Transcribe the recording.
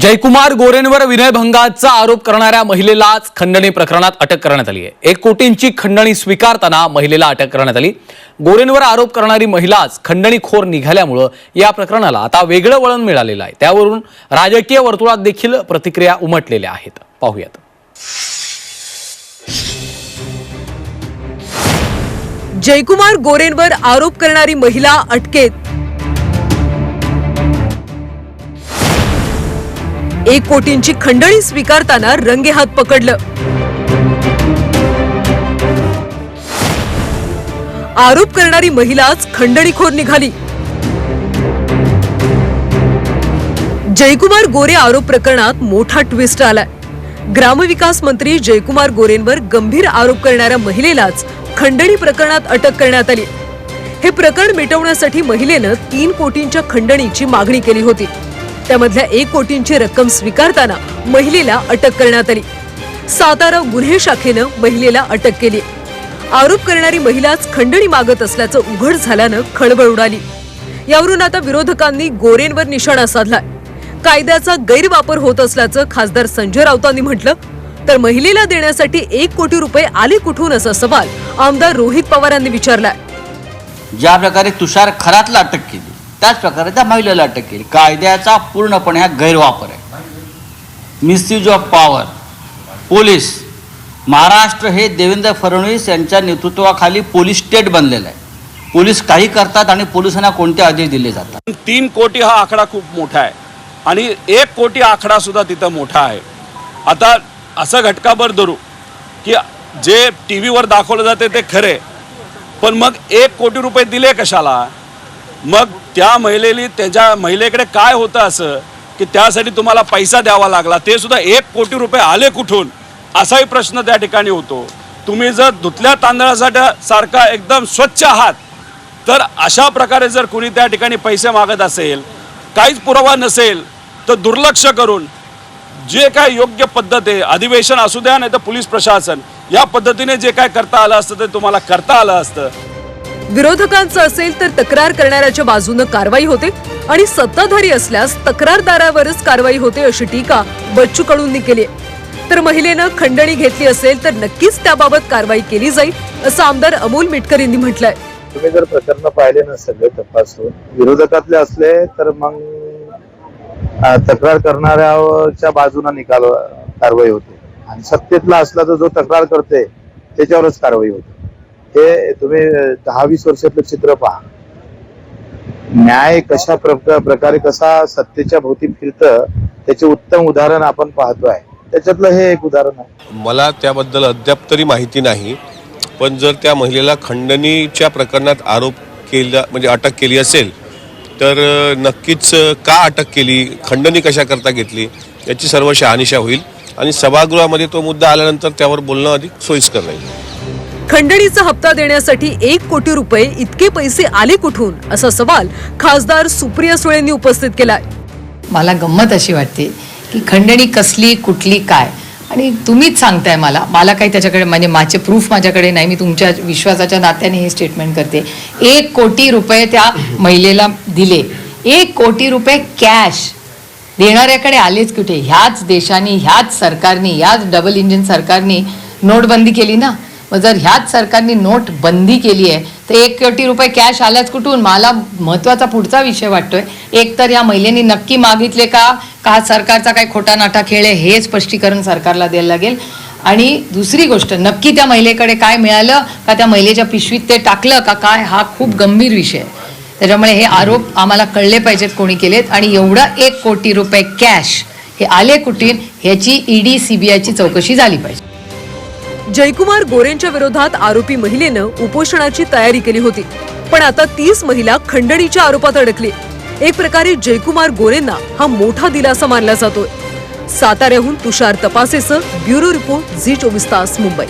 जयकुमार गोरेंवर विनयभंगाचा आरोप करणाऱ्या महिलेलाच खंडणी प्रकरणात अटक करण्यात आली आहे. एक कोटींची खंडणी स्वीकारताना महिलेला अटक करण्यात आली. गोरेंवर आरोप करणारी महिलाच खंडणीखोर निघाल्यामुळं या प्रकरणाला आता वेगळं वळण मिळालेलं आहे. त्यावरून राजकीय वर्तुळात देखील प्रतिक्रिया उमटलेल्या आहेत. पाहूयात. जयकुमार गोरेंवर आरोप करणारी महिला अटकेत. एक कोटींची खंडणी स्वीकारताना रंगेहात पकडलं. आरोप करणारी महिलाच खंडणीखोर निघाली. जयकुमार गोरे आरोप प्रकरणात मोठा ट्विस्ट आलाय. ग्रामविकास मंत्री जयकुमार गोरेंवर गंभीर आरोप करणाऱ्या महिलेलाच खंडणी प्रकरणात अटक करण्यात आली. हे प्रकरण मिटवण्यासाठी महिलेनं तीन कोटींच्या खंडणीची मागणी केली होती. त्यामधल्या एक कोटींची रक्कम स्वीकारताना महिलेला अटक करण्यात आली. सातारा गुन्हे शाखेनं महिलेला अटक केली. आरोप करणारी महिलाच खंडणी मागत असल्याचं उघड झाल्यानं खळबळ उडाली. यावरून आता विरोधकांनी गोरेंवर निशाणा साधलाय. कायद्याचा गैरवापर होत असल्याचं खासदार संजय राऊतांनी म्हटलं तर महिलेला देण्यासाठी एक कोटी रुपये आले कुठून असा सवाल आमदार रोहित पवारांनी विचारलाय. ज्या प्रकारे तुषार खरातला अटक केली त्याच प्रकारे त्या महिलेला अटक केली. कायद्याचा पूर्णपणे हा गैरवापर आहे. Misuse of power police. Maharashtra हे देवेंद्र फडणवीस यांच्या नेतृत्वाखाली पोलीस स्टेट बनलेलं आहे. पोलीस काही करतात आणि पोलिसांना कोणते आदेश दिले जातात? तीन कोटी हा आकडा खूप मोठा आहे. आणि एक कोटी आकडा सुद्धा तिथं मोठा आहे. आता असं घटकाभर धरू की जे टी व्हीवर दाखवलं जाते ते खरे. पण मग एक कोटी रुपये दिले कशाला? मग त्या महिलेली त्याच्या महिलेकडे काय होतं असं की त्यासाठी तुम्हाला पैसा द्यावा लागला ते सुद्धा एक कोटी रुपये आले कुठून? असाही प्रश्न त्या ठिकाणी होतो. तुम्ही जर धुतल्या तांदळासाठी सारखा एकदम स्वच्छ आहात तर अशा प्रकारे जर कुणी त्या ठिकाणी पैसे मागत असेल काहीच पुरावा नसेल तर दुर्लक्ष करून जे काय योग्य पद्धत आहे अधिवेशन असू द्या नाही तर पोलीस प्रशासन या पद्धतीने जे काय करता आलं असतं ते तुम्हाला करता आलं असतं. विरोधकांचं असेल तर तक्रार करणाऱ्याच्या बाजूनं कारवाई होते आणि सत्ताधारी असल्यास तक्रारदारावरच कारवाई होते अशी टीका बच्चू कडूंनी केली तर महिलेनं खंडणी घेतली असेल तर नक्कीच त्याबाबत कारवाई केली जाईल असं आमदार अमोल मिटकर यांनी म्हटलंय. तुम्ही जर प्रकरण पाहिले ना सगळे तपासून. विरोधकातले असले तर मग तक्रार करणाऱ्याच्या बाजूने निकाल कारवाई होते. आणि सत्तेतला असला तर जो तक्रार करते त्याच्यावरच कारवाई होते. हे तुम्ही दहा वीस वर्षातलं चित्र पहा. न्याय कशा प्रकारे कसा सत्तेच्या भोवती फिरतं त्याचे उत्तम उदाहरण आपण पाहतोय. त्याच्यातलं हे एक उदाहरण आहे. मला त्याबद्दल अद्याप तरी माहिती नाही पण जर त्या महिलेला खंडणीच्या प्रकरणात आरोप केला म्हणजे अटक केली असेल तर नक्कीच का अटक केली खंडणी कशा करता घेतली याची सर्व शहानिशा होईल. आणि सभागृहामध्ये तो मुद्दा आल्यानंतर त्यावर बोलणं अधिक सोयीस्कर राहील. खंडणीचा हप्ता देण्यासाठी एक कोटी रुपये इतके पैसे आले कुठून? असा सवाल खासदार सुप्रिया सुळेंनी उपस्थित केलाय. मला गंमत अशी वाटते की खंडणी कसली कुठली काय? आणि तुम्हीच सांगताय मला. मला काही त्याच्याकडे म्हणजे माझे प्रूफ माझ्याकडे नाही. मी तुमच्या विश्वासाच्या नात्याने हे स्टेटमेंट करते. एक कोटी रुपये त्या महिलेला दिले. एक कोटी रुपये कॅश देणाऱ्याकडे आलेच कुठे? ह्याच देशाने ह्याच सरकारने ह्याच डबल इंजिन सरकारने नोटबंदी केली ना? मग जर ह्याच सरकारने नोट बंदी केली आहे तर एक कोटी रुपये कॅश आल्याच कुठून? मला महत्त्वाचा पुढचा विषय वाटतोय. एक तर या महिलेने नक्की मागितले का? का सरकारचा काही खोटा नाटा खेळ आहे? हे स्पष्टीकरण सरकारला द्यायला लागेल. आणि दुसरी गोष्ट नक्की त्या महिलेकडे काय मिळालं? का त्या महिलेच्या पिशवीत ते टाकलं? का काय? हा खूप गंभीर विषय आहे. त्याच्यामुळे हे आरोप आम्हाला कळले पाहिजेत कोणी केलेत. आणि एवढा एक कोटी रुपये कॅश हे आले कुठून? ह्याची ईडी सीबीआयची चौकशी झाली पाहिजे. जयकुमार गोरेंच्या विरोधात आरोपी महिलेनं उपोषणाची तयारी केली होती. पण आता तीस महिला खंडणीच्या आरोपात अडकली. एक प्रकारे जयकुमार गोरेंना हा मोठा दिलासा मानला जातोय. साताऱ्याहून तुषार तपासेचं ब्युरो रिपोर्ट झी चोवीस तास मुंबई.